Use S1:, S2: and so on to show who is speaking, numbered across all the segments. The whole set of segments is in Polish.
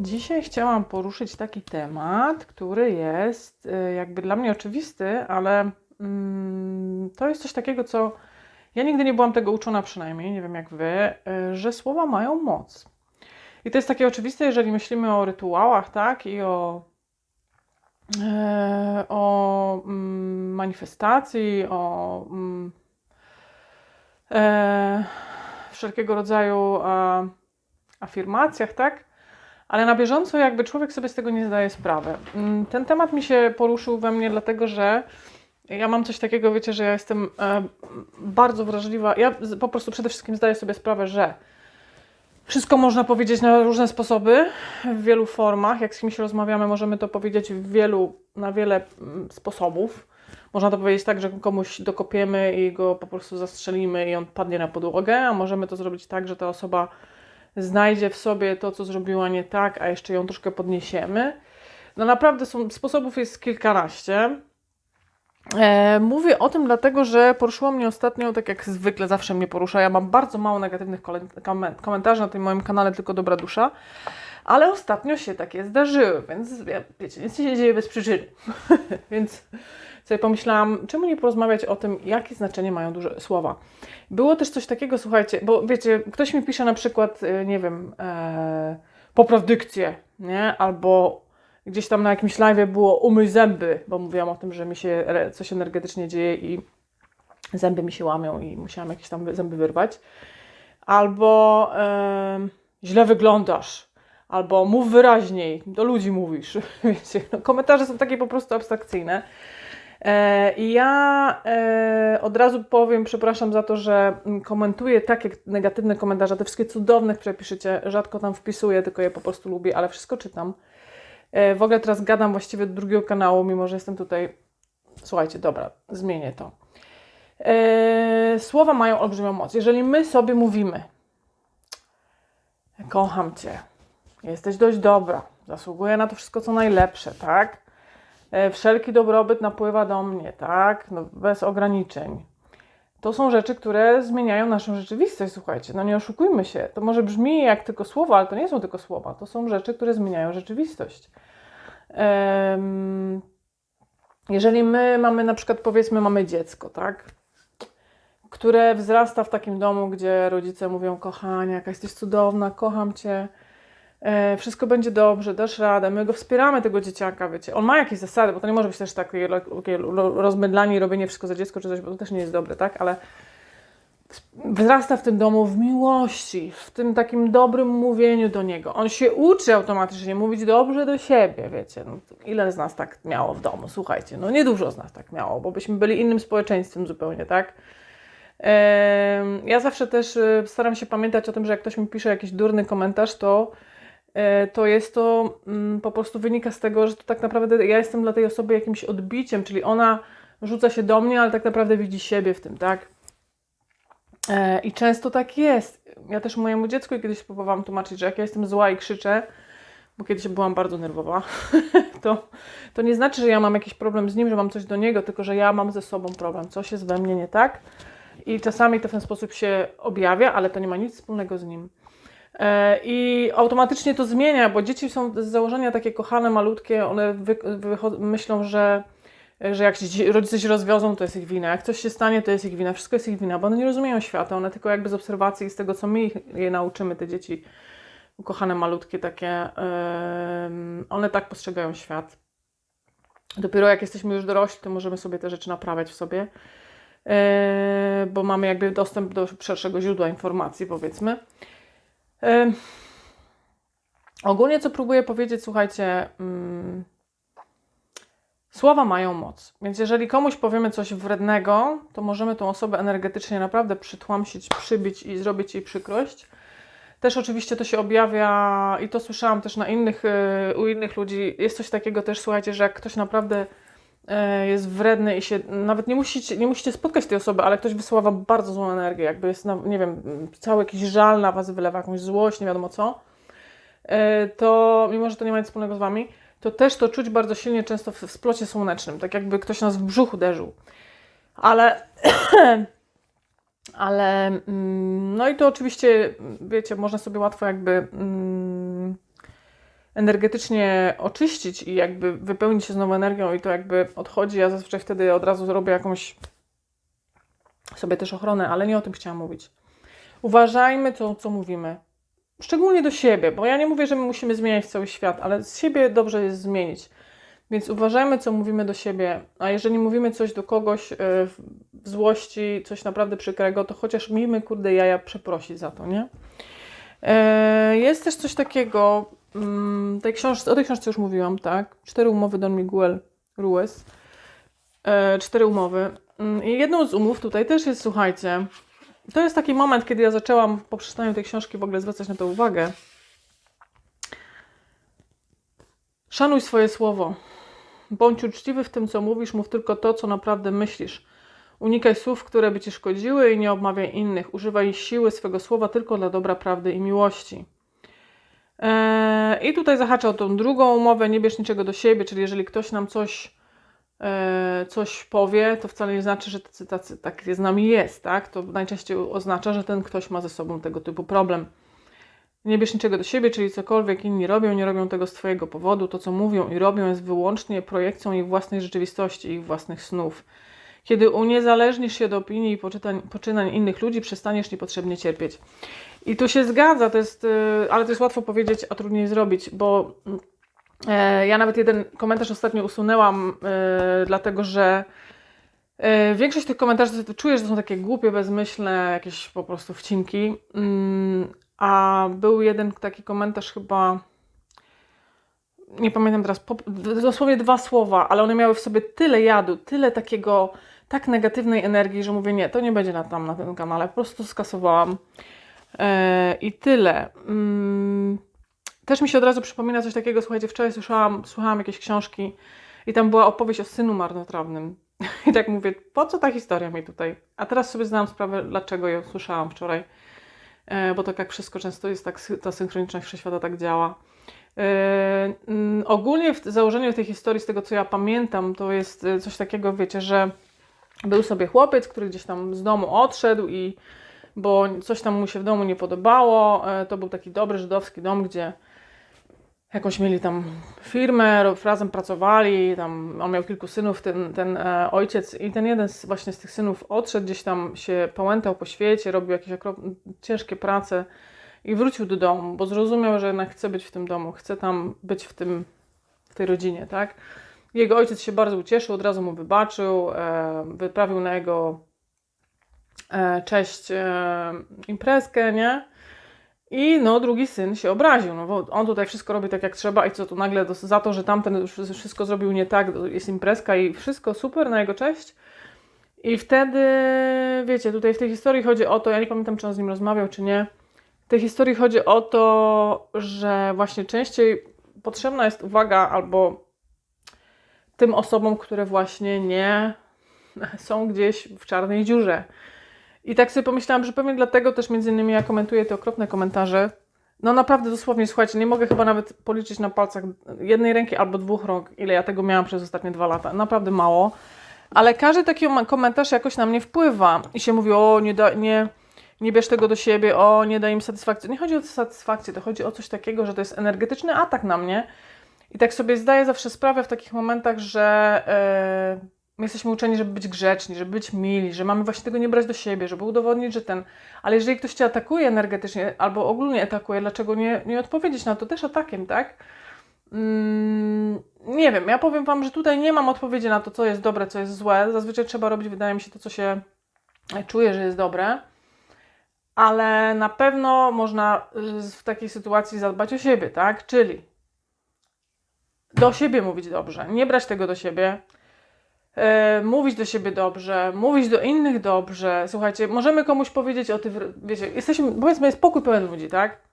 S1: Dzisiaj chciałam poruszyć taki temat, który jest y, jakby dla mnie oczywisty, ale mm, to jest coś takiego, co ja nigdy nie byłam tego uczona, przynajmniej, nie wiem jak wy, y, że słowa mają moc. I to jest takie oczywiste, jeżeli myślimy o rytuałach, tak, i o, e, o mm, manifestacji, o mm, e, wszelkiego rodzaju afirmacjach, tak? Ale na bieżąco jakby człowiek sobie z tego nie zdaje sprawy. Mm, Ten temat mi się poruszył we mnie, dlatego że ja mam coś takiego, wiecie, że ja jestem e, bardzo wrażliwa. Ja po prostu przede wszystkim zdaję sobie sprawę, że wszystko można powiedzieć na różne sposoby, w wielu formach. Jak z kimś rozmawiamy, możemy to powiedzieć w wielu, na wiele mm, sposobów. Można to powiedzieć tak, że komuś dokopiemy i go po prostu zastrzelimy i on padnie na podłogę, a możemy to zrobić tak, że ta osoba znajdzie w sobie to, co zrobiła nie tak, a jeszcze ją troszkę podniesiemy. No naprawdę są, sposobów jest kilkanaście. E, mówię o tym dlatego, że poruszyło mnie ostatnio, tak jak zwykle zawsze mnie porusza. Ja mam bardzo mało negatywnych komentarzy na tym moim kanale, tylko dobra dusza. Ale ostatnio się takie zdarzyły, więc ja- wiecie, nic się nie dzieje bez przyczyny. więc sobie pomyślałam, czemu nie porozmawiać o tym, jakie znaczenie mają duże słowa. Było też coś takiego, słuchajcie, bo wiecie, ktoś mi pisze na przykład, y, nie wiem, e, popraw dykcję, nie? Albo gdzieś tam na jakimś live było umyj zęby, bo mówiłam o tym, że mi się coś energetycznie dzieje i zęby mi się łamią i musiałam jakieś tam zęby wyrwać. Albo em, źle wyglądasz. Albo mów wyraźniej, do ludzi mówisz. Wiecie, no, komentarze są takie po prostu abstrakcyjne. E, ja e, od razu powiem, przepraszam za to, że komentuję takie negatywne komentarze, te wszystkie cudowne, które piszecie, rzadko tam wpisuję, tylko je po prostu lubię, ale wszystko czytam. E, w ogóle teraz gadam właściwie do drugiego kanału, mimo że jestem tutaj. Słuchajcie, dobra, zmienię to. Słowa mają olbrzymią moc. Jeżeli my sobie mówimy, kocham Cię, jesteś dość dobra, zasługuję na to wszystko, co najlepsze, tak? E, wszelki dobrobyt napływa do mnie, tak? No, bez ograniczeń. To są rzeczy, które zmieniają naszą rzeczywistość, słuchajcie. No nie oszukujmy się. To może brzmi jak tylko słowa, ale to nie są tylko słowa. To są rzeczy, które zmieniają rzeczywistość. Jeżeli my mamy na przykład, powiedzmy, mamy dziecko, tak? Które wzrasta w takim domu, gdzie rodzice mówią: Kochania, jaka jesteś cudowna, kocham cię, wszystko będzie dobrze, dasz radę. My go wspieramy, tego dzieciaka, wiecie. On ma jakieś zasady, bo to nie może być też takie, takie rozmydlanie i robienie wszystko za dziecko czy coś, bo to też nie jest dobre, tak? Ale wzrasta w tym domu w miłości, w tym takim dobrym mówieniu do niego. On się uczy automatycznie mówić dobrze do siebie, wiecie. No, ile z nas tak miało w domu? Słuchajcie, no niedużo z nas tak miało, bo byśmy byli innym społeczeństwem zupełnie, tak? Ja zawsze też y, staram się pamiętać o tym, że jak ktoś mi pisze jakiś durny komentarz, to, e, to jest to mm, po prostu wynika z tego, że to tak naprawdę ja jestem dla tej osoby jakimś odbiciem, czyli ona rzuca się do mnie, ale tak naprawdę widzi siebie w tym, tak? E, I często tak jest. Ja też mojemu dziecku kiedyś próbowałam tłumaczyć, że jak ja jestem zła i krzyczę, bo kiedyś byłam bardzo nerwowa, to, to nie znaczy, że ja mam jakiś problem z nim, że mam coś do niego, tylko że ja mam ze sobą problem. Coś jest we mnie nie tak. I czasami to w ten sposób się objawia, ale to nie ma nic wspólnego z nim. E, I automatycznie to zmienia, bo dzieci są z założenia takie kochane, malutkie, one wy, wycho- myślą, że, że jak się, dzi- rodzice się rozwiozą, to jest ich wina. Jak coś się stanie, to jest ich wina. Wszystko jest ich wina, bo one nie rozumieją świata. One tylko jakby z obserwacji i z tego, co my je nauczymy, te dzieci, kochane, malutkie takie, em, one tak postrzegają świat. Dopiero jak jesteśmy już dorośli, to możemy sobie te rzeczy naprawiać w sobie, e, bo mamy jakby dostęp do szerszego źródła informacji, powiedzmy. Ogólnie, co próbuję powiedzieć, słuchajcie, mm, słowa mają moc. Więc jeżeli komuś powiemy coś wrednego, to możemy tą osobę energetycznie naprawdę przytłamsić, przybić i zrobić jej przykrość. Też oczywiście to się objawia i to słyszałam też na innych, e, u innych ludzi. Jest coś takiego też, słuchajcie, że jak ktoś naprawdę jest wredny i się, nawet nie musicie, nie musicie spotkać tej osoby, ale ktoś wysyła wam bardzo złą energię, jakby jest, nie wiem, cały jakiś żal na was wylewa, jakąś złość, nie wiadomo co, e, to mimo, że to nie ma nic wspólnego z wami, to też to czuć bardzo silnie często w, w splocie słonecznym, tak jakby ktoś nas w brzuch uderzył. Ale Ale mm, no i to oczywiście, wiecie, można sobie łatwo jakby mm, energetycznie oczyścić i jakby wypełnić się znowu energią i to jakby odchodzi. Ja zazwyczaj wtedy od razu robię jakąś sobie też ochronę, ale nie o tym chciałam mówić. Uważajmy to, co mówimy. Szczególnie do siebie, bo ja nie mówię, że my musimy zmieniać cały świat, ale z siebie dobrze jest zmienić. Więc uważajmy, co mówimy do siebie. A jeżeli mówimy coś do kogoś yy, w złości, coś naprawdę przykrego, to chociaż miejmy, kurde, jaja przeprosić za to, nie? Yy, jest też coś takiego, tej książce, o tej książce już mówiłam, tak? Cztery umowy Don Miguel Ruiz. Yy, cztery umowy. Mm, I jedną z umów tutaj też jest, słuchajcie, to jest taki moment, kiedy ja zaczęłam po przeczytaniu tej książki w ogóle zwracać na to uwagę. Szanuj swoje słowo. Bądź uczciwy w tym, co mówisz, mów tylko to, co naprawdę myślisz. Unikaj słów, które by ci szkodziły i nie obmawiaj innych. Używaj siły swego słowa tylko dla dobra, prawdy i miłości. Eee, I tutaj zahacza o tą drugą umowę, nie bierz niczego do siebie, czyli jeżeli ktoś nam coś E, coś powie, to wcale nie znaczy, że tacy, tacy, tak z nami jest, tak? To najczęściej oznacza, że ten ktoś ma ze sobą tego typu problem. Nie bierz niczego do siebie, czyli cokolwiek inni robią, nie robią tego z Twojego powodu. To, co mówią i robią, jest wyłącznie projekcją ich własnej rzeczywistości, ich własnych snów. Kiedy uniezależnisz się do opinii i poczynań, poczynań innych ludzi, przestaniesz niepotrzebnie cierpieć. I tu się zgadza, to jest, e, ale to jest łatwo powiedzieć, a trudniej zrobić, bo E, ja nawet jeden komentarz ostatnio usunęłam, yy, dlatego że większość tych komentarzy to czujesz, że są takie głupie, bezmyślne, jakieś po prostu wcinki. Yy, a był jeden taki komentarz chyba, nie pamiętam teraz, dosłownie dwa słowa, ale one miały w sobie tyle jadu, tyle takiego, tak negatywnej energii, że mówię, nie, to nie będzie na, tam na tym kanale, po prostu skasowałam. I tyle. Mm, też mi się od razu przypomina coś takiego, słuchajcie, wczoraj słyszałam, słuchałam jakieś książki i tam była opowieść o synu marnotrawnym. I tak mówię, po co ta historia mi tutaj? A teraz sobie zdałam sprawę, dlaczego ją słyszałam wczoraj. E, bo tak jak wszystko często jest, tak ta synchroniczność wszechświata tak działa. E, ogólnie w założeniu tej historii, z tego co ja pamiętam, to jest e, coś takiego, wiecie, że był sobie chłopiec, który gdzieś tam z domu odszedł i bo coś tam mu się w domu nie podobało. E, to był taki dobry żydowski dom, gdzie jakąś mieli tam firmę, razem pracowali, tam on miał kilku synów, ten, ten e, ojciec i ten jeden z, właśnie z tych synów odszedł, gdzieś tam się pałętał po świecie, robił jakieś ciężkie prace i wrócił do domu, bo zrozumiał, że jednak chce być w tym domu, chce tam być w, tym, w tej rodzinie, tak. Jego ojciec się bardzo ucieszył, od razu mu wybaczył, e, wyprawił na jego e, cześć e, imprezkę, nie? I no, drugi syn się obraził, no bo on tutaj wszystko robi tak jak trzeba i co tu nagle za to, że tamten wszystko zrobił nie tak, jest imprezka i wszystko super na jego cześć. I wtedy, wiecie, tutaj w tej historii chodzi o to, ja nie pamiętam, czy on z nim rozmawiał, czy nie. W tej historii chodzi o to, że właśnie częściej potrzebna jest uwaga albo tym osobom, które właśnie nie są gdzieś w czarnej dziurze i tak sobie pomyślałam, że pewnie dlatego też między innymi ja komentuję te okropne komentarze. No naprawdę dosłownie, słuchajcie, nie mogę chyba nawet policzyć na palcach jednej ręki albo dwóch rąk, ile ja tego miałam przez ostatnie dwa lata. Naprawdę mało. Ale każdy taki komentarz jakoś na mnie wpływa i się mówi, o nie, da, nie, nie bierz tego do siebie, o nie daj im satysfakcji. Nie chodzi o satysfakcję, to chodzi o coś takiego, że to jest energetyczny atak na mnie. I tak sobie zdaję zawsze sprawę w takich momentach, że... Yy, My jesteśmy uczeni, żeby być grzeczni, żeby być mili, że mamy właśnie tego nie brać do siebie, żeby udowodnić, że ten. Ale jeżeli ktoś cię atakuje energetycznie albo ogólnie atakuje, dlaczego nie, nie odpowiedzieć na to też atakiem, tak? Mm, nie wiem, ja powiem Wam, że tutaj nie mam odpowiedzi na to, co jest dobre, co jest złe. Zazwyczaj trzeba robić, wydaje mi się, to, co się czuje, że jest dobre. Ale na pewno można y, w takiej sytuacji zadbać o siebie, tak? Czyli do siebie mówić dobrze, nie brać tego do siebie e, mówić do siebie dobrze, mówić do innych dobrze. Słuchajcie, możemy komuś powiedzieć o tym, wiecie, jesteśmy, powiedzmy, jest pokój pełen ludzi, tak?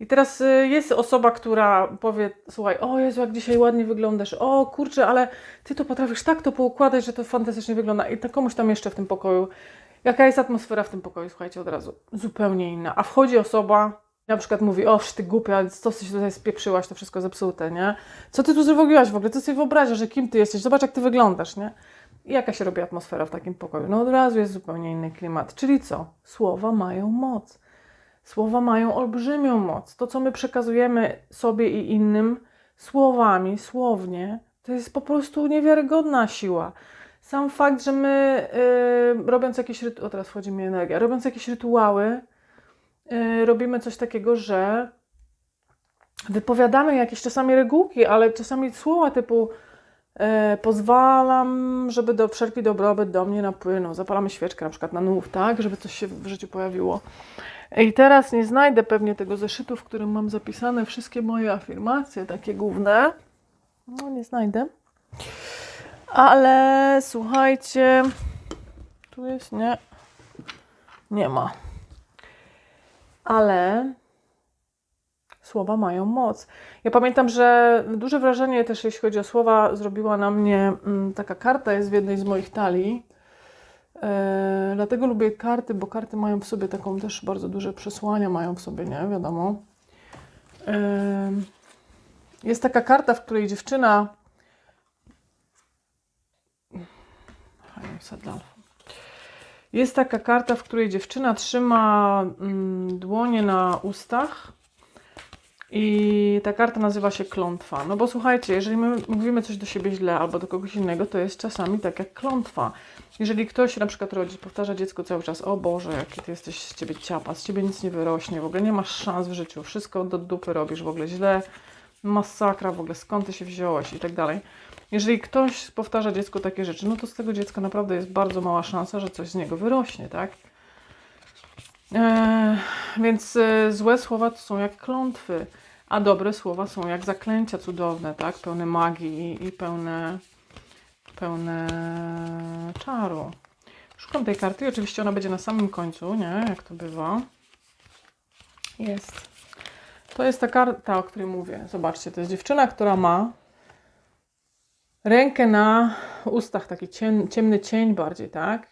S1: I teraz y, jest osoba, która powie, słuchaj, o Jezu, jak dzisiaj ładnie wyglądasz, o kurczę, ale ty to potrafisz tak to poukładać, że to fantastycznie wygląda. I to komuś tam jeszcze w tym pokoju. Jaka jest atmosfera w tym pokoju, słuchajcie, od razu. Zupełnie inna. A wchodzi osoba, na przykład mówi, o ty głupia, co ty się tutaj spieprzyłaś, to wszystko zepsute, nie? Co ty tu zrobiłaś w ogóle? Co sobie wyobrażasz, że kim ty jesteś? Zobacz, jak ty wyglądasz, nie? I jaka się robi atmosfera w takim pokoju? No od razu jest zupełnie inny klimat. Czyli co? Słowa mają moc. Słowa mają olbrzymią moc. To, co my przekazujemy sobie i innym słowami, słownie, to jest po prostu niewiarygodna siła. Sam fakt, że my y, robiąc jakieś rytuały, teraz wchodzi mi energia, robiąc jakieś rytuały, robimy coś takiego, że wypowiadamy jakieś czasami regułki, ale czasami słowa typu e, pozwalam, żeby do, wszelki dobrobyt do mnie napłynął. Zapalamy świeczkę na przykład na nów, tak, żeby coś się w życiu pojawiło. I teraz nie znajdę pewnie tego zeszytu, w którym mam zapisane wszystkie moje afirmacje, takie główne. No, nie znajdę. Ale słuchajcie, tu jest, nie, nie ma. Ale słowa mają moc. Ja pamiętam, że duże wrażenie też jeśli chodzi o słowa zrobiła na mnie mm, taka karta jest w jednej z moich talii. E, dlatego lubię karty, bo karty mają w sobie taką też bardzo duże przesłania, mają w sobie, nie? Wiadomo. E, jest taka karta, w której dziewczyna Fajnie, sadlalfo. Jest taka karta, w której dziewczyna trzyma mm, dłonie na ustach i ta karta nazywa się klątwa. No bo słuchajcie, jeżeli my mówimy coś do siebie źle albo do kogoś innego, to jest czasami tak jak klątwa. Jeżeli ktoś, na przykład rodzic, powtarza dziecku cały czas, o Boże, jaki ty jesteś z ciebie ciapa, z ciebie nic nie wyrośnie, w ogóle nie masz szans w życiu, wszystko do dupy robisz, w ogóle źle, masakra, w ogóle skąd ty się wziąłeś i tak dalej. Jeżeli ktoś powtarza dziecku takie rzeczy, no to z tego dziecka naprawdę jest bardzo mała szansa, że coś z niego wyrośnie, tak? Eee, więc e, złe słowa to są jak klątwy, a dobre słowa są jak zaklęcia cudowne, tak? Pełne magii i pełne, pełne czaru. Szukam tej karty i oczywiście ona będzie na samym końcu, nie? Jak to bywa. Jest. To jest ta karta, o której mówię. Zobaczcie, to jest dziewczyna, która ma rękę na ustach, taki ciem, ciemny cień bardziej, tak?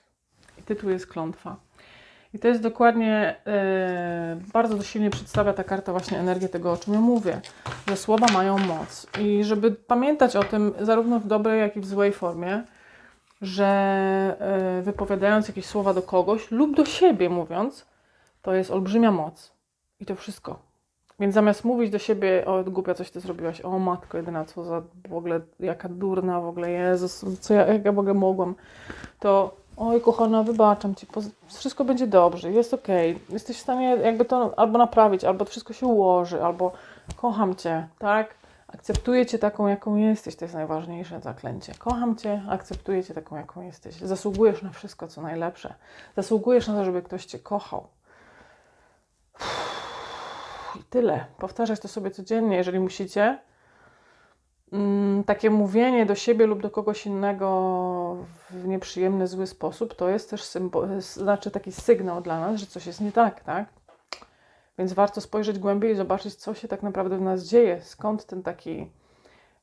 S1: I tytuł jest klątwa. I to jest dokładnie, e, bardzo silnie przedstawia ta karta właśnie energię tego, o czym ja mówię, że słowa mają moc. I żeby pamiętać o tym zarówno w dobrej, jak i w złej formie, że e, wypowiadając jakieś słowa do kogoś lub do siebie mówiąc, to jest olbrzymia moc. I to wszystko. Więc zamiast mówić do siebie, o głupia coś ty zrobiłaś, o matko jedyna, co za w ogóle, jaka durna w ogóle, Jezus, co ja, jak ja w ogóle mogłam, to oj kochana, wybaczam ci, wszystko będzie dobrze, jest okej, jesteś w stanie jakby to albo naprawić, albo wszystko się ułoży, albo kocham cię, tak? Akceptuję cię taką, jaką jesteś, to jest najważniejsze zaklęcie. Kocham cię, akceptuję cię taką, jaką jesteś. Zasługujesz na wszystko, co najlepsze. Zasługujesz na to, żeby ktoś cię kochał. I tyle. Powtarzać to sobie codziennie, jeżeli musicie. Mm, takie mówienie do siebie lub do kogoś innego w nieprzyjemny, zły sposób, to jest też znaczy taki sygnał dla nas, że coś jest nie tak, tak? Więc warto spojrzeć głębiej i zobaczyć, co się tak naprawdę w nas dzieje. Skąd ten taki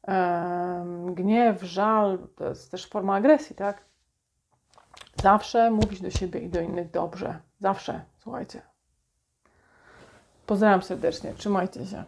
S1: em, gniew, żal, to jest też forma agresji, tak? Zawsze mówić do siebie i do innych dobrze. Zawsze, słuchajcie. Pozdrawiam serdecznie, trzymajcie się.